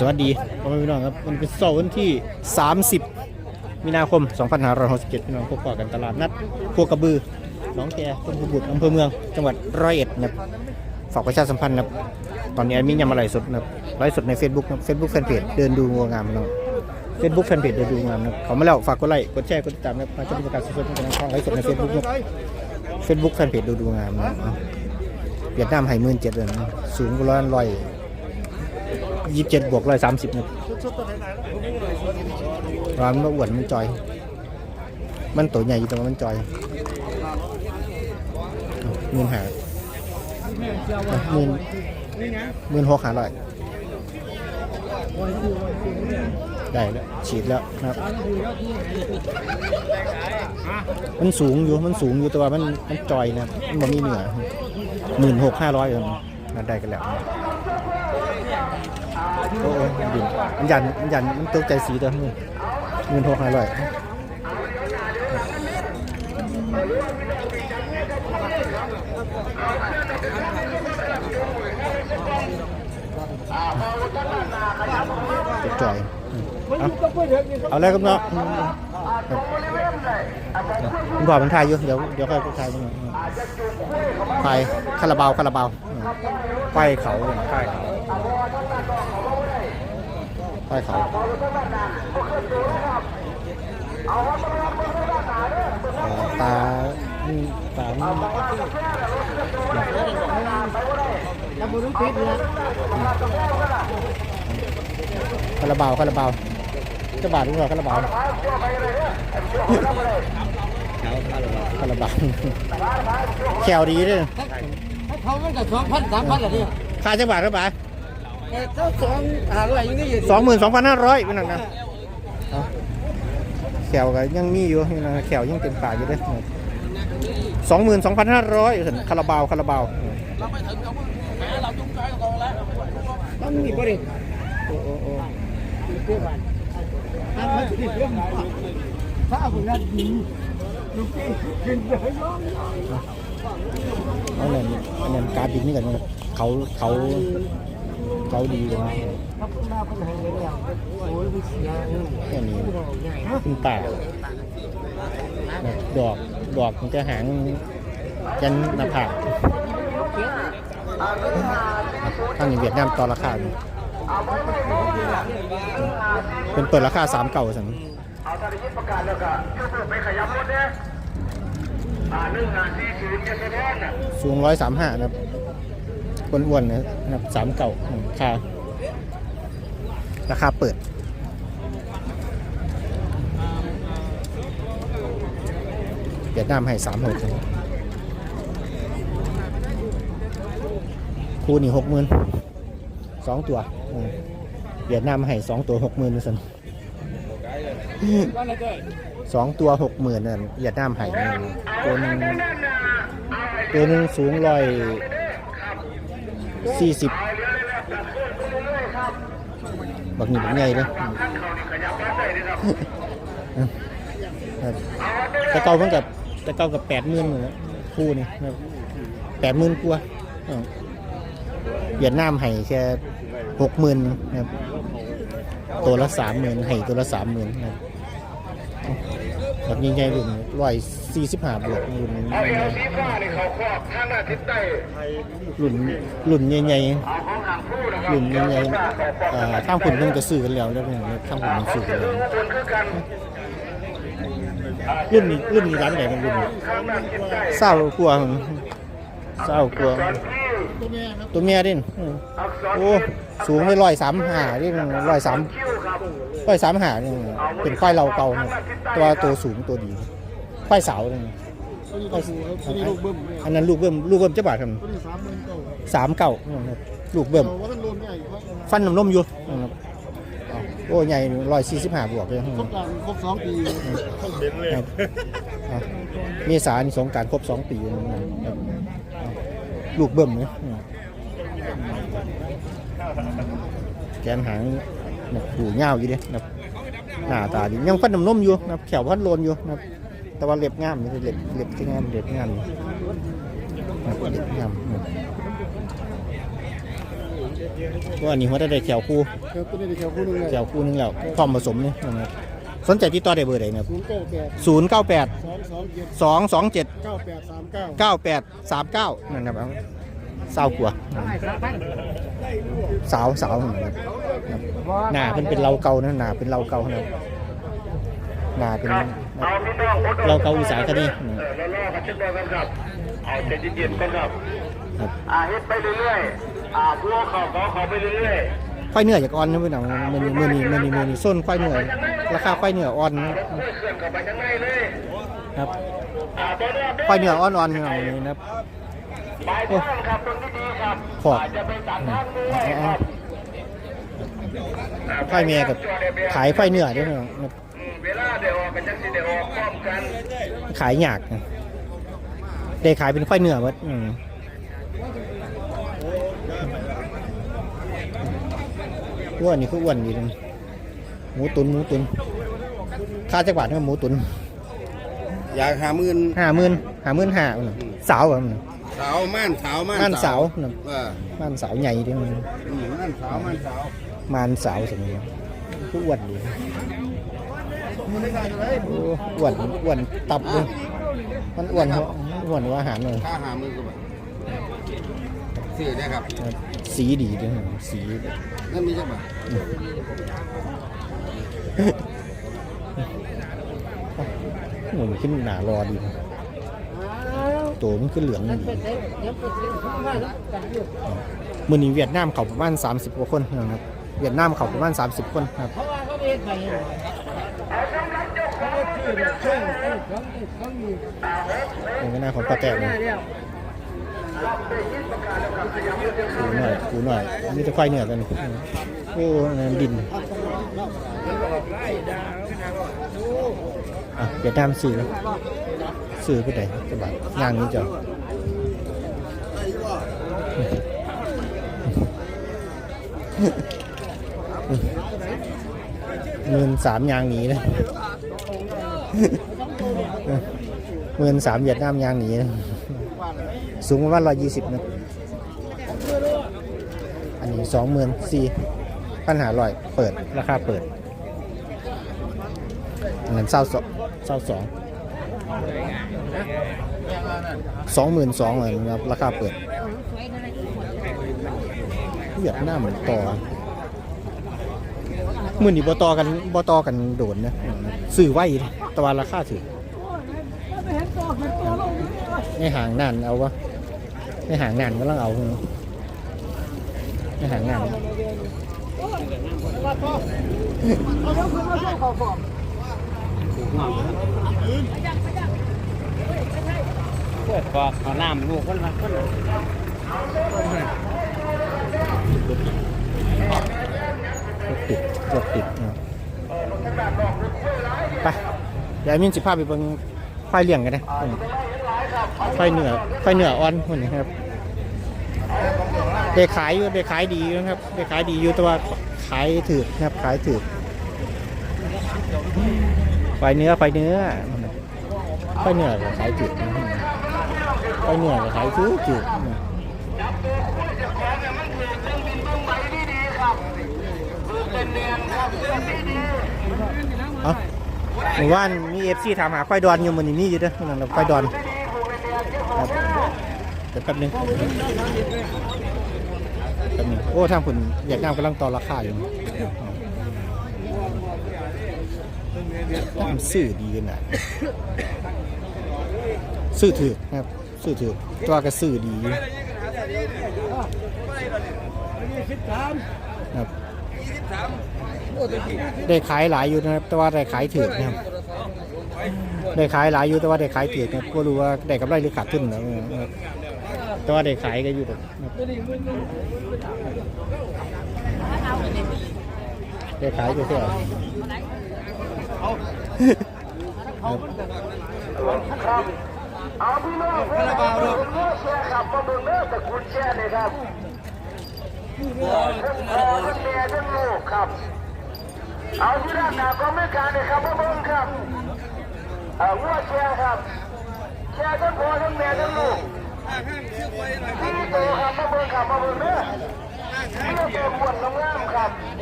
สวัสดีพ่อแม่พี่น้องครับมันเป็นเสาร์วันที่ 30 มีนาคม 2567พี่น้องพบกันตลาดนัดพวกกระบือหน้องแกต้นพบุตรอำเภอเมือง จังหวัดร้อยเอ็ดนะครับฝากประชาสัมพันธ์นะครับตอนนี้มียำอะไรสดนะครับไลฟ์สดใน Facebook นะครับ Facebook Fanpage เดินดูงัวงามนะครับ Facebook Fanpage เดินดูงามนะขามาแล้วฝากกดไลค์กดแชร์กดติดตามนะมาจะมีประกาศสดๆในทางไลฟ์สดใน Facebook นะครับ Facebook Fanpage ดินดูงามนะเวียดนามไห่มื่นเจ็ดเลยนะสูงกว่าร้อยร้อ ยี่สิบเจ็ดบวกร้อยสามสิบนร้านมันอ้วนมันจอย มันตัวใหญ่อยู่แต่ว่ามันจอยหมื่นหาหมื่นหมื่นหกหาร้อยได้แล้วฉีดแล้วนะครับ มันสูงอยู่มันสูงอยู่แต่ว่ามันมันจอยนะมันบ่มีเหนือหมื่นหกห้าร้อยเองได้กันแล้ว โอ้ยดินมันยันมันยันมันตกใจสีเด้อมึงเงินหกห้าร้อยเจ็บจ่อยเอาเอาแล้วครับเนาะคุณพ่อมันทายอยู่เดี๋ยวเดี๋ยวค่อยทายมึงไปคาราบาวคาราบาวไปเขาไปเขา ใต้เขาเอ่อตาอืมตาอืมแล้วบุรุษพิษนะคาราบาวคาราบาวเจะบาทหรือเปล่าคาราบาวคาราบาวแขวดีด้วยเขามันก็สองพันสามพันอะไรเนี่ยค่าจะบาทเท่าไหร่เออ เจ้าสองหาอะไรอย่างนี้อยู่สองหมื่นสองพันห้าร้อยเป็นหนังนะเอาแขวก็ยังมีอยู่นี่นะแขวยังเต็มปากอยู่เลยสองหมื่นสองพันห้าร้อยคาราบาวคาราบาวต้องมีบริษัทโอ้โอ้โอ้เพื่อนบ้านถ้ามันติดเรื่องถ้าคนนั้นดีลูกพี่ขึ้นเลยน้องอันนั้นอันนั้นการบินนี่กันนะเขาเขา เขาดีเลยนะถ้าคนหน้าคนไหนเนี่ยโอ้ยมันเสียแค่นี้ฮะขึ้นป่าแบบดอกดอกมันจะหางยันหน้าผากทางนี้เวียดนามต่อราคาเป็นเปิดราคาสามเก่าสันเอาตอนนี้ประกาศแล้วก็ยูทูบไปขยับรถเนี่ยอ่าหนึ่งงานที่ศูนย์เจริญน่ะสูงร้อยสามห้านะครับ อ้วนๆนะครับสามเก่าราคาราคาเปิดเวียดนามให้สามหกคู่นี่หกหมื่นสองตัวเวียดนามให้สองตัวหกหมื่นสันสองตัวหกหมื่นนั่นเวียดนามให้ตัวหนึ่งตัวหนึ่งสูงร้อย สี่สิบบักนี่บักใหญ่เลยอืมครับแต่เก่าเพิ่งกับแต่เก่ากับแปดหมื่นเลยคู่นี่แปดหมื่นกว่าอ่าเวียดนามให้แค่หกหมื่นนะครับตัวละสามหมื่นให้ตัวละสามหมื่นนะครับ แบบใหญ่ๆรุ่นร้อยสี่สิบห้าบวกรุ่นเอาเอลซีฟ้านี่เขาครอบทางหน้าทิศใต้รุ่นรุ่นใหญ่เอาของหางคู่นะคๆรับรุ่นใหญ่ๆอ่าทางคุณเพิ่งจะซื้อกันแล้วแล้วเนี่ยทางคุณมันซื้อกันแล้วบนคือกันรุ่นนี้รุ่นนี้ร้านไหนมันรุ่นนี้ทางหน้าทิศใต้เศร้ากลัวมันเศร้ากลัวตอนที่ ตัวเมียดิอืมอักษรโอ้สูงไม่ร้อยสามหาดิร้อยสามคิ้วครับร้อยสามหานี่เป็นควายเราเก่าเนี่ยตัวตัวสูงตัวดีควายสาวนี่ควายอันนั้นลูกเบิ้มลูกเบิ้มจะบาทครับสามหมื่นเก้าสามเก่าลูกเบิ้มว่าท่านโดนใหญ่ครับฟันน้ำนมอยู่นะครับอ้าวโอ้ใหญ่ร้อยสี่สิบห้าบวกเลยครบการครบสองปีครับอะเมษานี่สงกรารครบสองปีแล้วนะครับอะ ลูกเบิ้มเนี่ยแกนหางแบบหูเงาอยู่เด้นะครับหน้าตาดียังฟันน้ำนมอยู่นะแขวพันโลนอยู่นะแต่ว่าเล็บงามเล็บเล็บที่งามเล็บงามเล็บงามอืมว่าอันนี้วได้ได้แถวคู่แค่คู่นึงเลยแถวคู่นึงแล้วพร้อมผสมเนี่ยนะครับ สนใจติดต่อได้เบอร์ใดนะครับศูนย์เก้าแปด098สองสองเจ็ด227เก้าแปดสามเก้า9839นั่นนะครับเศร้ากว่าสาวสาวนะครับหน้าเป็นเป็นเราเก่านะหน้าเป็นเราเก่านะหน้าเป็นเอาพี่น้องอดเราเก่าอุตสาหกรรมนี่เออแล้วรอกันชักเดียวกันครับเอาใจเย็นๆกันครับครับอ่าเฮ็ดไปเรื่อยๆอ่าพวกเขาเขาเขาไปเรื่อยควายเนื้อจากอ่อนนะพี่น้องมือนี้มือนี้มือนี้มือนี้ส้นควายเนื้อ ราคาควายเนื้ออ่อนนะครับอ่าตอนนี้ควายเนื้ออ่อนอ่องนี่นะครับปลายทางครับตรงนี้ดีครับขอบอาจจะไปตัดทางด้วยครับควายเมียกับขายควายเนื้อด้วยน้องครับอืมเวลายวออกกันจังสิเดี๋ยวออกพร้อมกันขายยากนะได้ขายเป็นควายเนื้อหมดอืมอ้วนนี่คืออ้วนดีเลย หมูตุนหมูตุนค่าจักบาทเนี่ยหมูตุนอยากหาหมื่นห้าหมื่นห้าหมื่นห้าสาวครับสาวม่านสาวม่านม่านสาวนะเออม่านสาวใหญ่ด้วยมันอืมม่านสาวม่านสาวม่านสาวสมัยนี้คืออ้วนดีโอ้อ้วนอ้วนตับเลยมันอ้วนเพราะอ้วนกว่าอาหารเลยค่าหาหมื่นกว่าบาทซื้อได้ครับ สีดีด้วยนะสีนั่นมีจักบาท โอ้มันขึ้นหนารอดีตัวมันขึ้นเหลืองดีมือนี้เวียดนามเขาประมาณ30กว่าคนนะครับ เวียดนามเขาประมาณ30 คนครับเป็นก็น่าของปลาแตกเลยกูหน่อยกูหน่อยมีแต่ควายเหนือกันโอ้นั่นดิน อะเวียดนามสื่อสื่อไปไหนจะบาดงานนี้จ้ะหมื่นสามยางหนีนะหมื่นสามเวียดนามยางหนีสูงประมาณร้อยยี่สิบนะอันนี้สองหมื่นสี่ปัญหาลอยเปิด ราคาเปิด อันนั้นเศร้าสองเศร้าสองสองหมื่นสองเลยนะครับราคาเปิดเวียดนามมันต่อมื่อนี้บ่ต่อกันบ่ต่อกันโดนนะซื้อไหวตะวันราคาถือในห่างนั่นเอาวะในห่างนั่นก็ต้องเอาในห่างนั่น เพื่อขอขอน้ำลูกคนละคนติดเกือบติดนะไปเดี๋ยมินสิพาพไปเบิ่งควายเลี้ยงกันนะอืมควายเหนือควายเหนืออ่อนคนนี้ครับได้ขายอยู่ได้ขายดีนะครับได้ขายดีอยู่แต่ว่าขายถือนะครับขายถือ ควายเนื้อควายเนื้อควายเนื้อก็ขายถือนะครับควายเนื้อก็ขายถือถือนะเอาหมู่บ้านมีเอฟซีถามหาควายดอนอยู่มันนี่มีอยู่ด้วยนั่นแหละควายดอนครับเดี๋ยวแป๊บนึงแป๊บนึงโอ้ทางคุณอยากนากำลังต่อราคาอยู่ มันซื้อดีกันนะซื้อถือครับ ซื้อถือตัวก็ซื้อดีครับได้ขายหลายอยู่นะครับ แต่ว่าได้ขายถือนะครับได้ขายหลายอยู่แต่ว่าได้ขายถือนะครับก็รู้ว่าได้กำไรหรือขาดทุนนะครับแต่ว่าได้ขายก็อยู่นะครับได้ขายก็แค่ เอาพี่น้องคาราบาวด้วแชร์ครับมาเบิ่งเด้อตะกูลแชร์เลยครับทั้งพ่อทั้งแม่ทั้งลูกครับ เอาที่ด้านหน้าก็ไม่การเลยครับมาเบิ่งครับเอาวัวแชร์ครับ แชร์ทั้งพ่อทั้งแม่ทั้งลูกพี่โตครับมาเบิ่งครับมาเบิ่งเด้อเพื่อตัวอ้วนงามครับ